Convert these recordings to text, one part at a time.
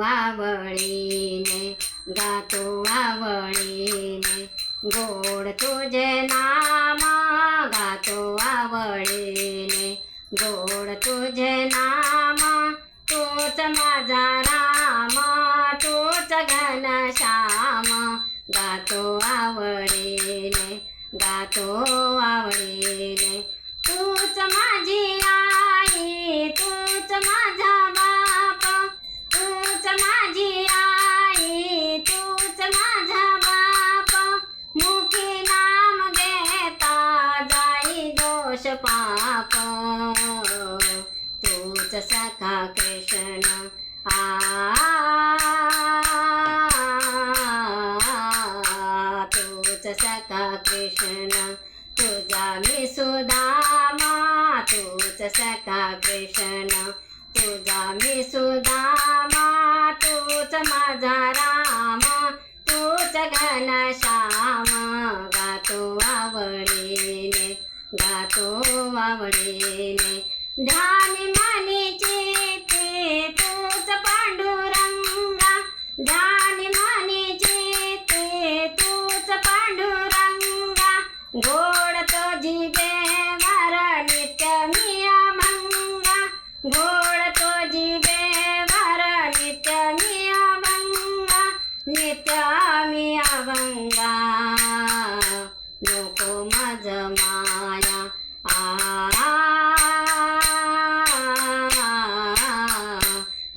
आवडीने गातो आवडीने गोड तुझे नामा गातो आवडीने गोड तुझे नामा तूच माझा रामा तूच घनश्याम गातो आवडीने गातो आवडीने तूच माझी आ तूच सखा कृष्ण आ तूच सखा कृष्ण तुझा मी सुदामा तूच सखा कृष्ण तुझा मी सुदामा तूच माझा रामा तूच घनश्याम गातो आवडीने गातो आवडेने ध्यान मानेचे ते तूच पांडुरंगा. ध्यान मानेचे ते तूच पांडुरंगा. गो माझ माया आ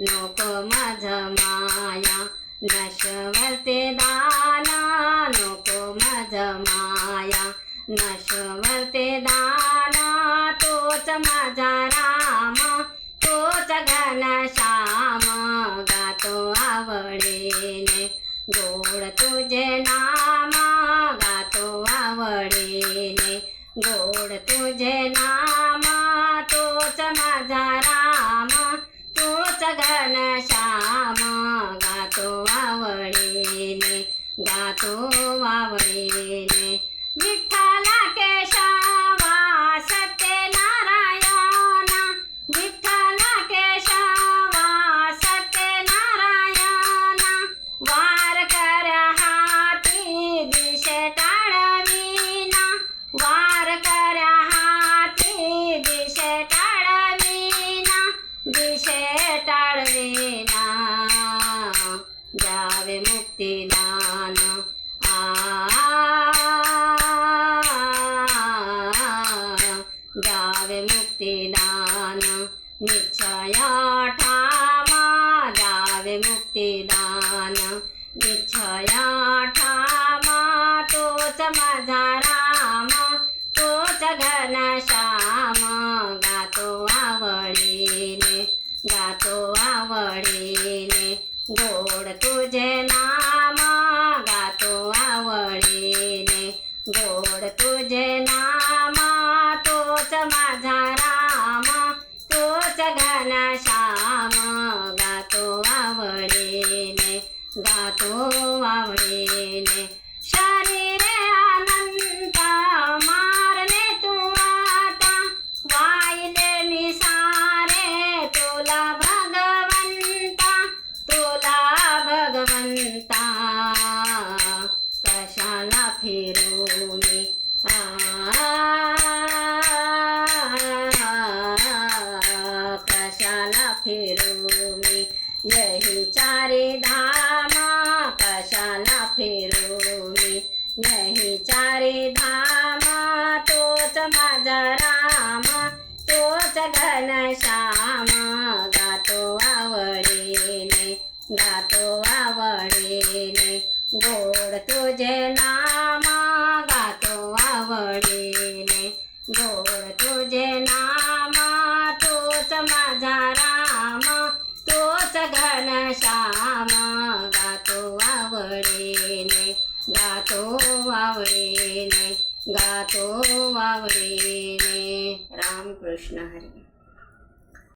नको माझ माया नशवरते दाना नको माझ माया नशवरते दाना तोच माझा राम तोच घनश्याम गातो आवडेने गोड तुझे ना घन श्याम गातो आवडीने गातो आवडीने निश्चया ठामा जावे मुक्तिदान. निश्चया ठामा तोच माझा रामा तोच घनश्याम गातो आवडीने गातो आवडीने गोड तुझे ना तो वेळे शरीरे अनंत मारले तू आता वाहिले मी सारे तुला भगवंता. तुला भगवंता. कशाला फिरू मी? कशाला फिरू मी? यही चारे धामा कशाला फिरू मी। यही चारे धामा तोच माझा रामा तोच घनश्याम गातो आवडीने गातो आवडीने। गोड तुझे नाम घनश्याम गातो आवडीने गातो आवडीने गातो आवडीने. रामकृष्ण हरी.